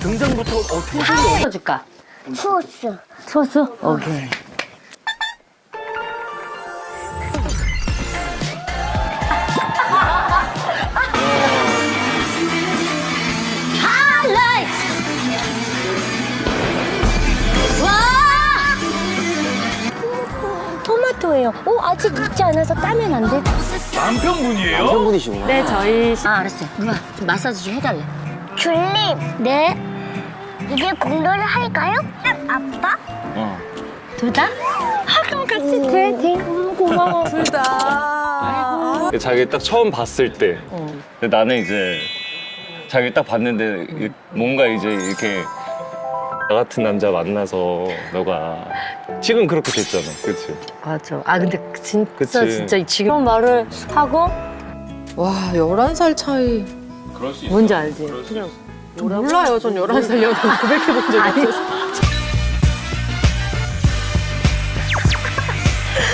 등장부터 어떻게 써줄까? 소스. 소스? 오케이. 와! 토마토예요. 오, 아직 익지 않아서 따면 안 돼. 남편분이에요? 남편분이시구나. 네, 저희. 아, 알았어요. 누나, 좀 마사지 좀 해달래. 줄림, 네? 이제 공놀이 할까요? 아빠? 어. 둘 다? 하경 같이 돼, 돼. 너무 고마워. 둘 다. 자기 딱 처음 봤을 때 근데 나는 이제 자기 딱 봤는데 이- 뭔가 이제 이렇게 나 같은 남자 만나서 너가 지금 그렇게 됐잖아 그치? 맞아. 아, 근데 진짜, 그치. 진짜 지금 그런 말을 하고 와, 11살 차이. 뭔지 알지? 그냥 몰라요. 전 11살 여자 고백해본 적이 없어서.